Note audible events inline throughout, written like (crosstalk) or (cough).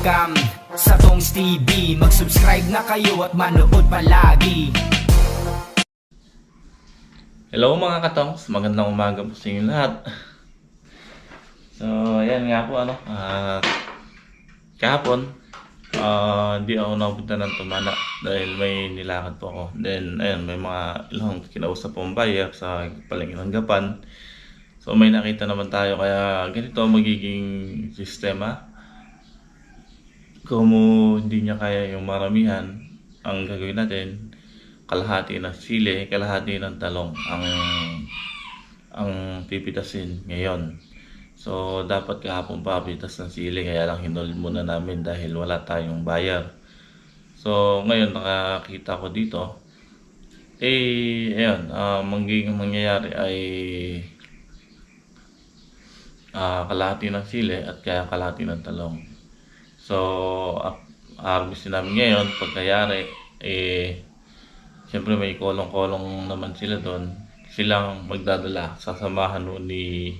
Welcome sa Tongs TV Mag-subscribe na kayo at manood palagi Hello mga katongs, magandang umaga po sa inyo lahat. So, ayan nga po ano, at kahapon, ah, hindi ako napunta ng Tumana dahil may nilakad po ako. Then, ayan, may mga ilang kinausap pong buyer sa palengke ng Gapan. So, may nakita naman tayo kaya ganito magiging sistema. Kung hindi niya kaya yung maramihan, ang gagawin natin, kalahati ng sili, kalahati ng talong ang ang pipitasin ngayon. So, dapat kahapon pa pitas ng sili, kaya lang hinul muna namin dahil wala tayong buyer. So, ngayon nakakita ko dito, eh, ayun, ah, magiging mangyayari ay ah, kalahati ng sili at kaya kalahati ng talong. So, uh, harvestin namin ngayon, pagkayari, eh, Siyempre may kolong-kolong naman sila doon. Silang magdadala, sasamahan nun ni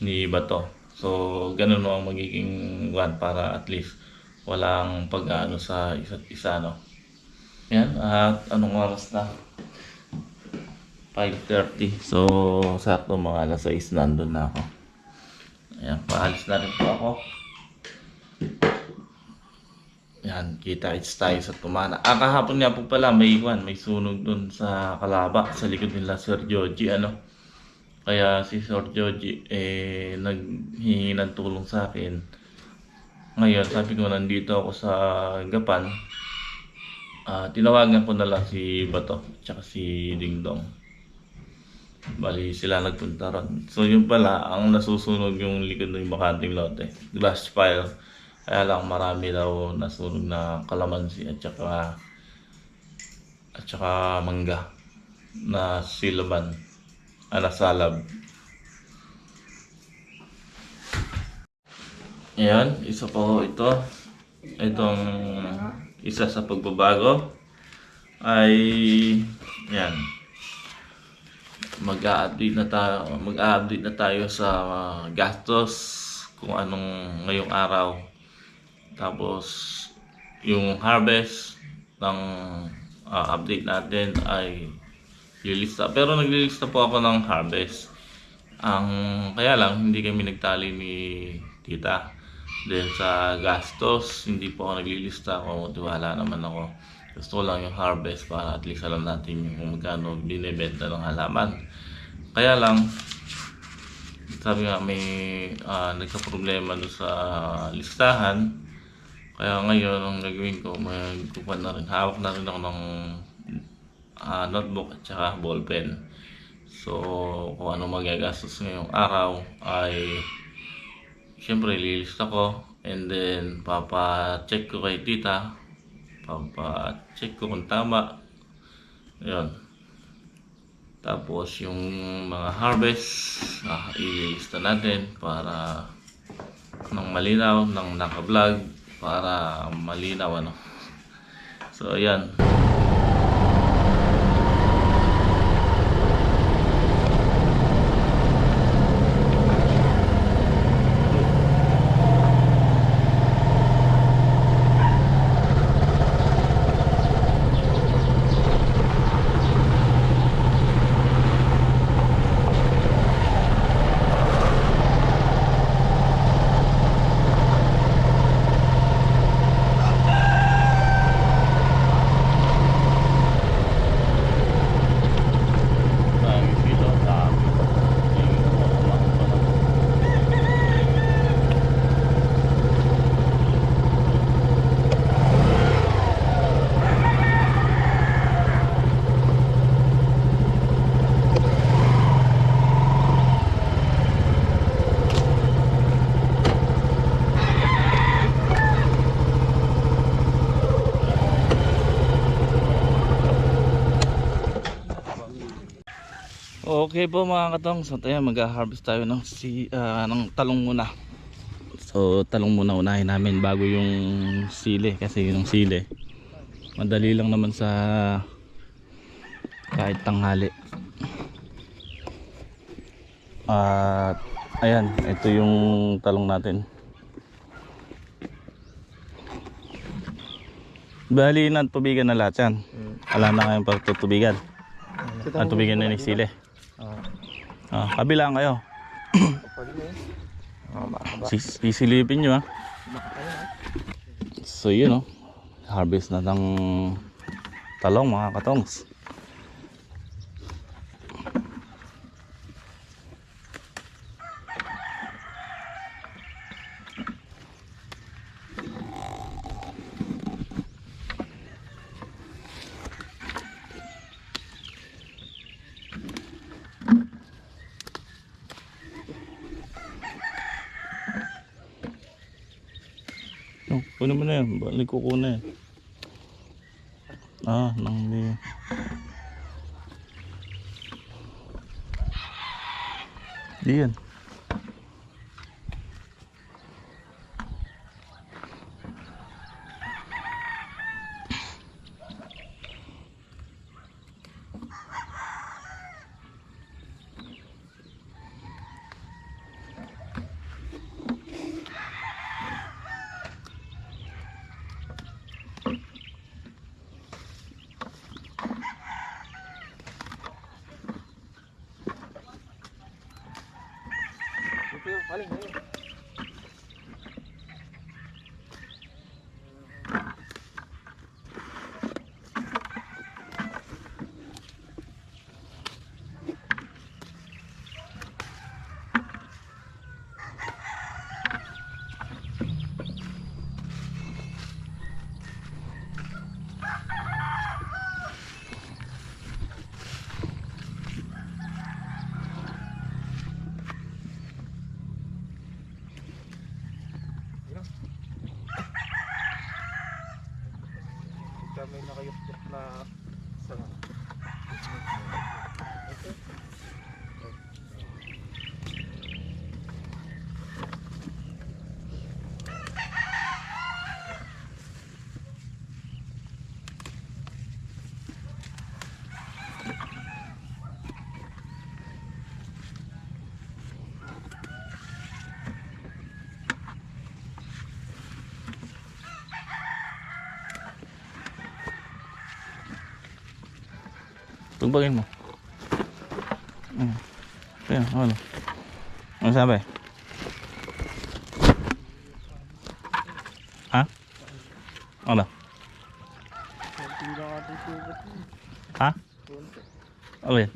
ni Bato. So, ganun no ang magiging one para at least walang pag-ano sa isa't isa, no? Yan, at anong oras na? 5.30. So, sakto mga alas 6 nandun na ako. Ayan, paalis na rin po ako. Yan, kita its tayo sa Tumana. Ah, kahapon nga po pala, may iwan, may sunog dun sa Kalaba, sa likod nila Sir Joji, ano. Kaya si Sir Joji, eh, naghihingi ng tulong sa akin. Ngayon, sabi ko, nandito ako sa Gapan. Ah, tinawagan ko na lang si Bato, tsaka si Dingdong. Bali, sila nagpunta ron. So, yun pala, ang nasusunog yung likod ng bakanting lote. Glass fire. Kaya lang marami daw nasunog na kalamansi at saka at saka mangga na silaban ah, na salab. Ayan, isa po ito. Itong isa sa pagbabago ay yan. Mag-a-update na tayo, mag-a-update na tayo sa gastos kung anong ngayong araw tapos, yung harvest ng ah, update natin ay lilista. Pero naglilista po ako ng harvest. Ang kaya lang hindi kami nagtali ni tita. Then sa gastos, hindi po ako naglilista kung tiwala naman ako. Gusto lang yung harvest para at least alam natin yung kung magkano binibenta ng halaman. Kaya lang, sabi nga may ah, nagka-problema doon sa listahan. Kaya ngayon, ang gagawin ko, magkukuha na rin, hawak na rin ako ng ah, notebook at saka ballpen. So, kung ano magagastos ngayong araw ay siyempre lilista ko and then papa-check ko kay tita. Papa-check ko kung tama. Yun tapos yung mga harvest ah, ililista natin para ng malinaw ng naka-vlog para malinaw ano. So ayan Dami sila, dami. Ayun, wala ko pala. Okay po mga katong, so tayo mag-harvest tayo ng, si, ah, ng talong muna. So talong muna unahin namin bago yung sili kasi yung sili. Madali lang naman sa kahit tanghali. At ayan, ito yung talong natin. Bali na tubigan na lahat yan. Wala na kayong pagtutubigan. Ang tubigan na ni Sile. Ah, kabilang kayo. Sis- Sisilipin nyo ha. So yun oh. Harvest na ng talong mga katongs. Oh, kunin mo na yan. Balik ko kuna yan. Ah, nang di. Di yan. Ito yung paling ngayon. Ito may nakayukyak na sanga. Ito. Tugbagin mo. Hmm. Kaya, ano? Ano sabi? Ha? Ano? Ha? Ano yan?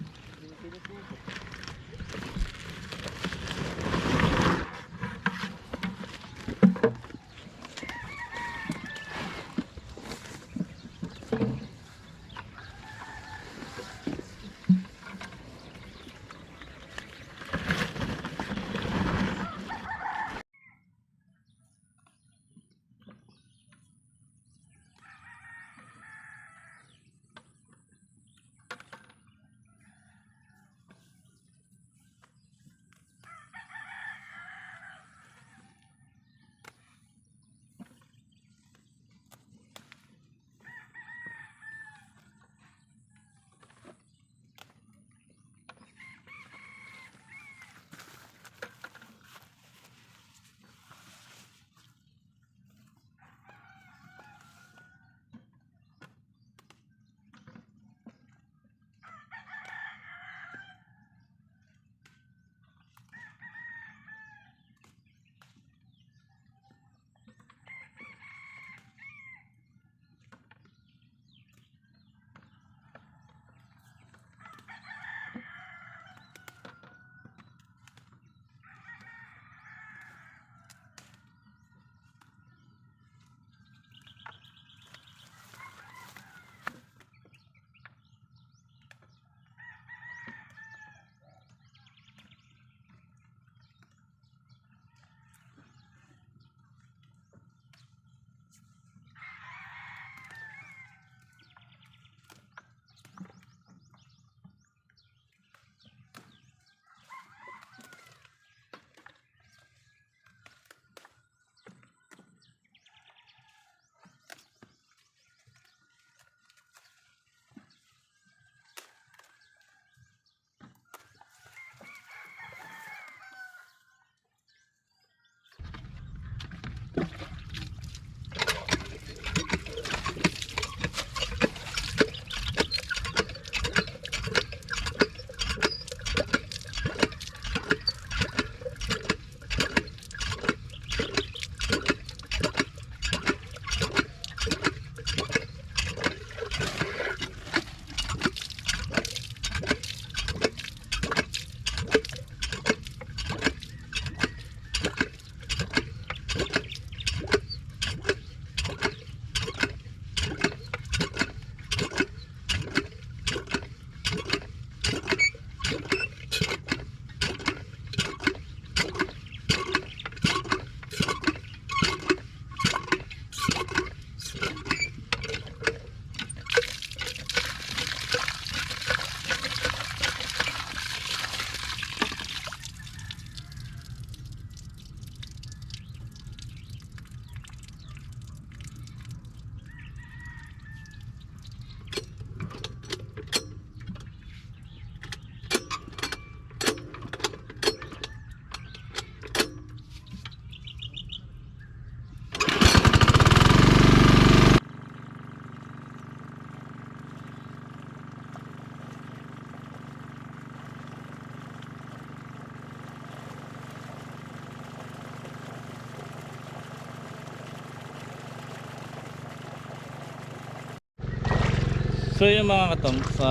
So yung mga katong sa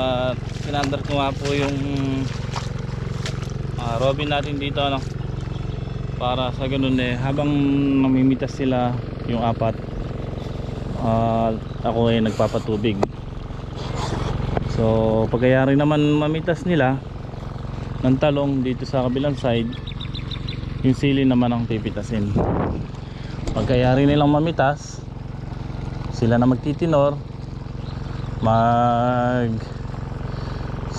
sinandar ko nga po yung ah, robin natin dito ano para sa ganun eh habang namimitas sila yung apat ah, ako ay nagpapatubig. So pagkayari naman mamitas nila ng talong dito sa kabilang side yung sili naman ang pipitasin. Pagkayari nilang mamitas sila na magtitinor mag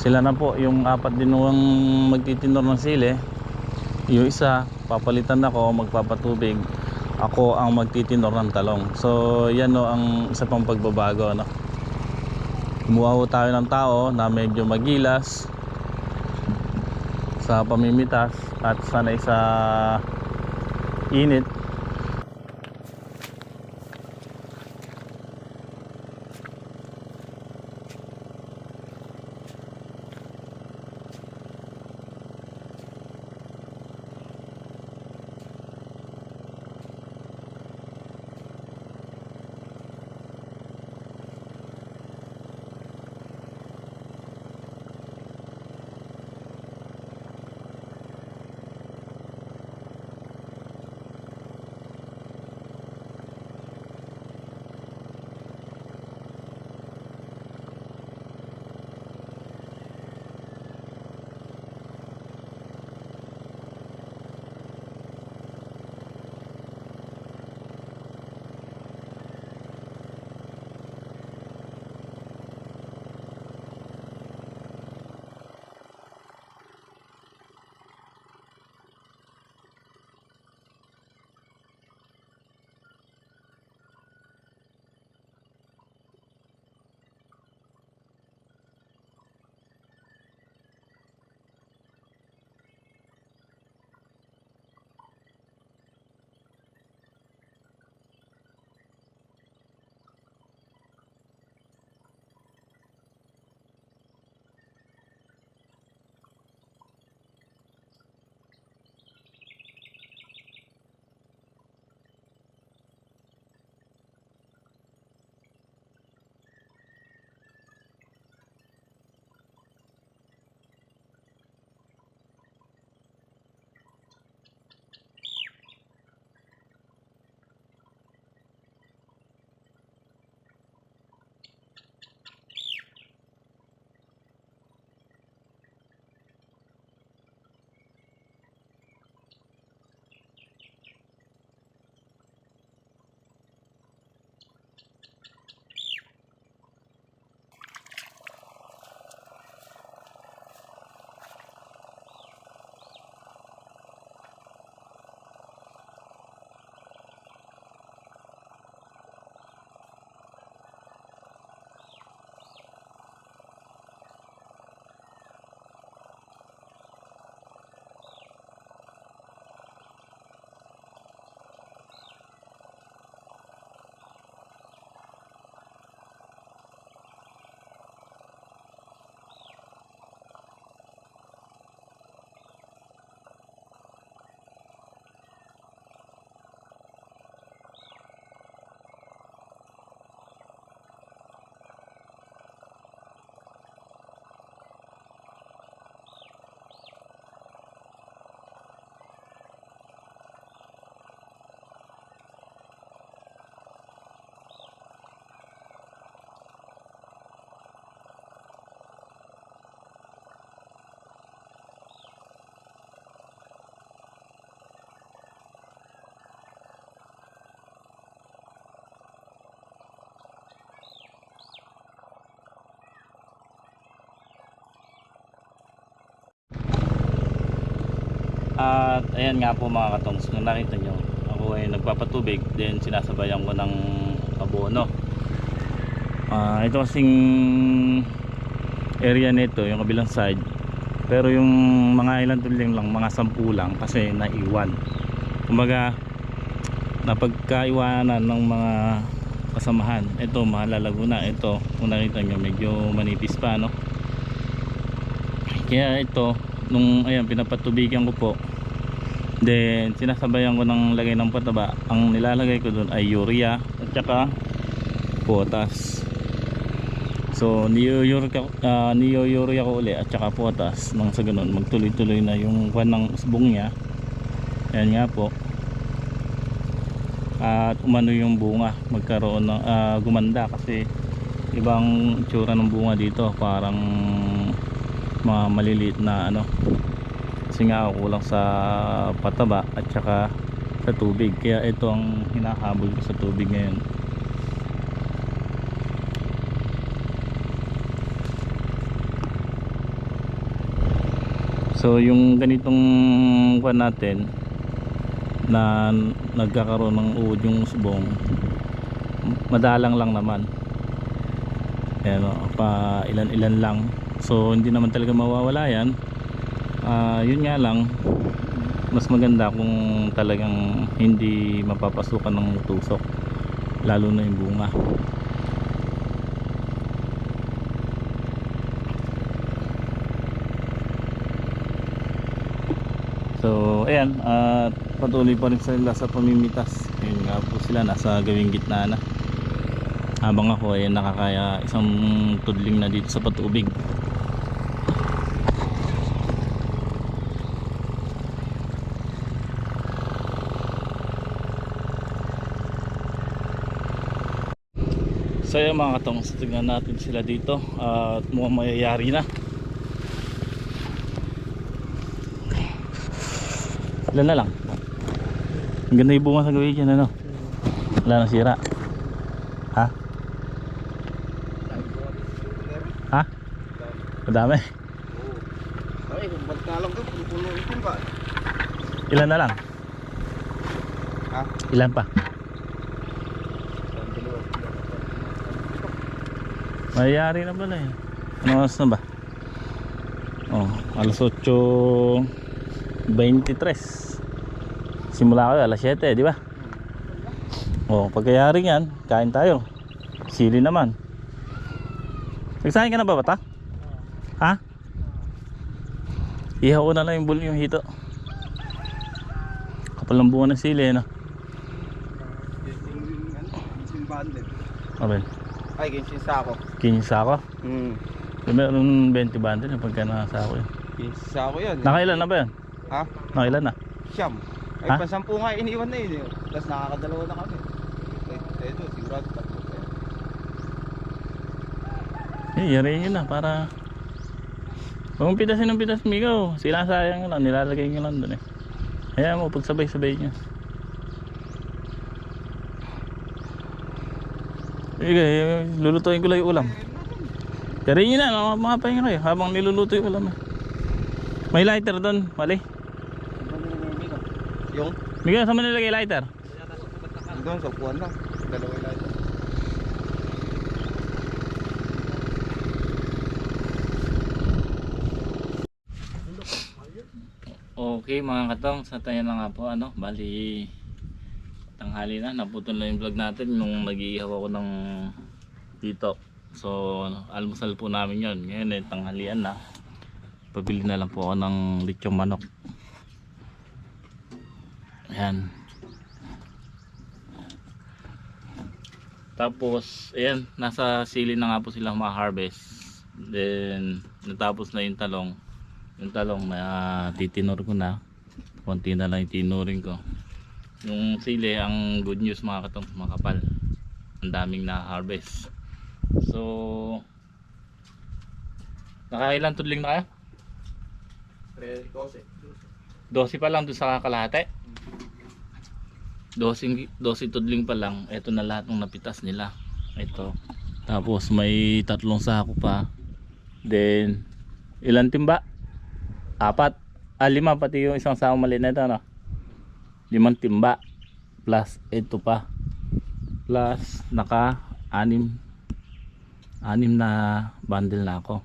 sila na po yung apat din ang magtitinor ng sili. Yung isa papalitan ako magpapatubig. Ako ang magtitinor ng talong. So yan no ang isa pang pagbabago no? Kumuha ho tayo ng tao na medyo magilas sa pamimitas at sanay sa init At ayan nga po mga katongs, kung nakita nyo, ako ay nagpapatubig, then sinasabayan ko ng abono. Ah, ito kasing area nito, yung kabilang side. Pero yung mga ilan tuling lang, mga sampu lang kasi naiwan. Kumbaga, napagkaiwanan ng mga kasamahan. Ito, mahalalago na. Ito, kung nakita nyo, medyo manipis pa, no? Kaya ito, nung ayan pinapatubigan ko po then sinasabayan ko ng lagay ng pataba ang nilalagay ko doon ay urea at saka potas So niyuyuri ako, uh, niyuyuri ako uli at saka potas nang sa ganun magtuloy-tuloy na yung kwan ng usbong niya. Ayan nga po. At umano yung bunga magkaroon ng ah, gumanda kasi ibang itsura ng bunga dito parang mga maliliit na ano kasi nga kulang sa pataba at saka sa tubig. Kaya ito ang hinahabol ko sa tubig ngayon. So yung ganitong kuan natin na nagkakaroon ng uod yung usbong madalang lang naman. Ayan o, pa ilan ilan lang. So hindi naman talaga mawawala yan Ah, yun nga lang. Mas maganda kung talagang hindi mapapasukan ng tusok lalo na yung bunga. So ayan at patuloy pa rin sila sa pamimitas. Yun nga po sila nasa gawing gitna na. Habang ako ay nakakaya isang tudling na dito sa patubig mga katong tignan natin sila dito at mukhang mayayari na Ilan na lang Ang ganda yung bunga sa gawin dyan ano Wala nang sira Ha? Ha? Madami? Ilan na lang? Ha? Ilan pa? Mayayari na pala eh. Ano oras na ba? Oh, alas 8.23. Simula ko alas 7, di ba? Oh, pagkayari yan, kain tayo. Sili naman. Nagsahin ka na ba bata? Ha? Ihaw ko na lang yung bul yung hito. Kapal ng bunga ng sili, no? Ginseng bandit. Okay. Ay, ginseng sako. 15 sako. Hmm. So, meron 20 bundle yung pagka nakasako yun. Ginseng sako yan. Nakailan na ba yan? Ha? Nakailan na? Siyam. Ay, Ha? pansampu nga iniwan na yun. eh. Tapos nakakadalawa na kami. Eh, Ito, sigurado tatlo. Eh, yariin nyo na para... Huwag pitasin ng pitas migaw. Sila sayang lang. Nilalagay nyo lang dun eh. Kaya mo, pagsabay-sabay nyo. Sige, lulutuin ko lang yung ulam. Yariin nyo na, no? mga pahinga kayo habang niluluto yung ulam. May lighter doon, mali. Yung? Migaw, saan mo nilagay lighter? Doon sa puwan lang. Dalawa lang. Okay mga katong, sa tayo na nga po ano, bali tanghali na, naputol na yung vlog natin nung nag-iihaw ako ng dito. So, ano, almusal po namin yon Ngayon eh, tanghalian na. Pabili na lang po ako ng lechong manok. Ayan. Tapos, ayan, nasa sili na nga po sila ma-harvest. Then, natapos na yung talong yung talong na titinor ko na konti na lang yung tinurin ko yung sili ang good news mga katong makapal ang daming na harvest so nakailan tudling na kaya? 12 pa lang doon sa kalahati? 12, 12 tudling pa lang ito na lahat ng napitas nila. Ito tapos may tatlong sako pa. Then ilan timba? apat. Ah lima pati yung isang sakong maliit na ito no? Limang timba plus ito pa plus naka anim anim na bundle na ako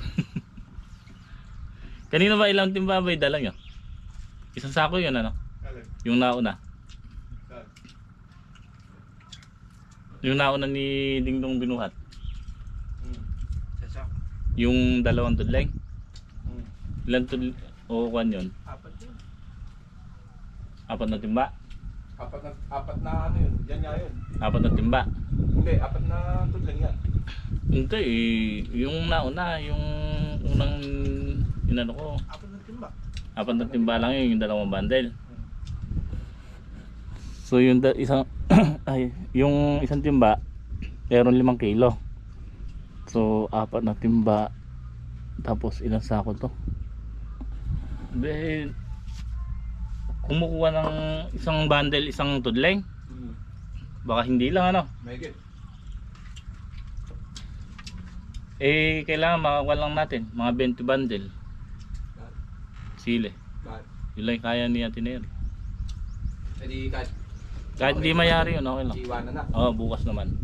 (laughs) kanina ba ilang timba ba yung dala nyo? isang sako yun ano? yung nauna yung nauna ni Dingdong Binuhat Sasak. yung dalawang tudleng Hmm. ilan tudleng o kwan yun? Apat. Apat na timba? Apat na, apat na ano yun. Yan nga yun. apat na timba Hindi, apat na tudlang yan. Hindi eh, yung nauna, yung unang inano ko, Apat ng timba. apat na timba lang yun, yung dalawang bundle. So yung da- isang (clears throat) ay, yung isang timba meron limang kilo. So apat na timba tapos ilang sako to? Dahil kumukuha ng isang bundle, isang tudleng. Hmm. Baka hindi lang ano. May good. Eh kailangan makakuha lang natin mga 20 bundle. Sile. Kahit. Yun lang kaya ni Ate Neri. Eh di kahit Kahit hindi mayari yun, okay lang. iwanan na. Oo, bukas naman.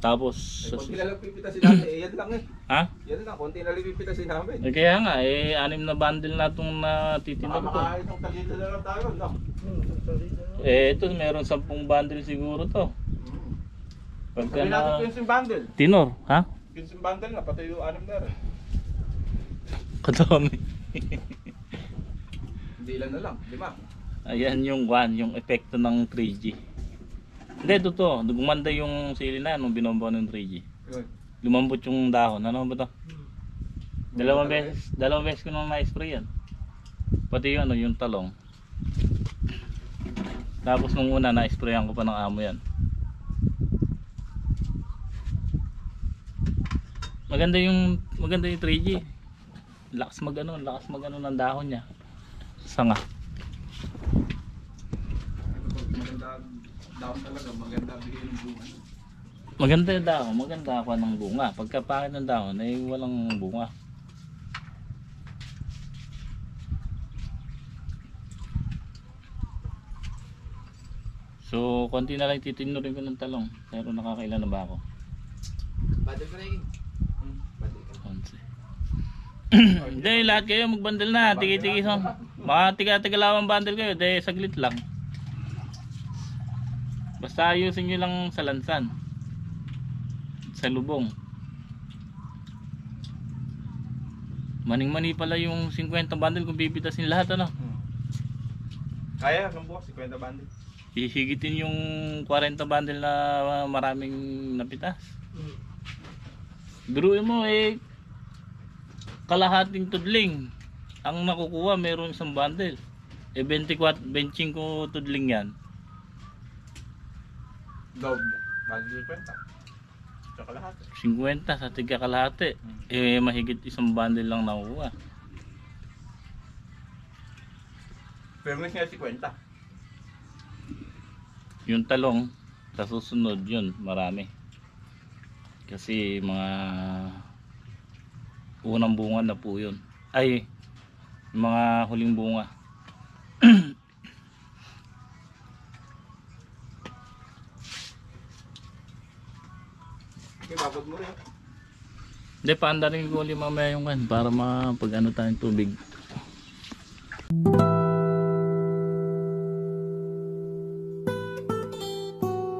Tapos, Eh, konti na lang pipitasin namin. Eh, yan lang eh. ha? Yan lang, konti na lang pipitasin namin. Eh, kaya nga, eh, anim na bundle na itong Baka natitinog ko. makain ng tagito na lang tayo, no? Eh, ito, meron 10 bundle siguro to. Pagka Sabi natin na... Kinsing Bundle. Tinor, ha? Kinsing Bundle na, pati yung anim na rin. Kadami. Hindi lang na lang, lima. Ayan yung one, yung epekto ng 3G. Hindi, totoo. Gumanda yung sili na nung binombo ng 3G. Yun. Lumambot yung dahon. Ano ba to? Dalawang beses, dalawang beses ko nang na-spray yan. Pati yung ano, yung talong. Tapos nung una na-sprayan ko pa ng amo yan. Maganda yung maganda yung 3G. Lakas magano, lakas magano ng dahon niya. Sanga. Maganda down talaga, maganda bigay ng bunga. Maganda yung dahon, maganda ako ng bunga. Pagka pangit ng dahon ay walang bunga. So, konti na lang titinurin ko ng talong. Pero nakakailan na ba ako? Bundle ka yun. Hmm, bundle ka. Konti. (clears throat) Hindi, lahat kayo magbandal na. Tigi-tigi so. Mga tiga-tigalawang bundle kayo. Hindi, saglit lang. Basta ayusin nyo lang sa lansan. Sa lubong. Maning-mani pala yung 50 bundle kung bibitasin lahat ano. Hmm. Kaya, hanggang bukas, 50 bundle. Hihigitin yung 40 bundle na maraming napitas. Biruin mo eh kalahating tudling ang nakukuha meron isang bundle. Eh 24, 25 tudling yan. Doble. Bundle 50. Tsaka lahat. 50 sa tiga kalahati. Eh mahigit isang bundle lang nakukuha. Fairness nga 50. Yung talong sa susunod yun marami. Kasi mga unang bunga na po yun. Ay mga huling bunga. (clears throat) Babad mo rin. Hindi, paanda rin ko ulit mamaya yung kan para mapag ano tayong tubig.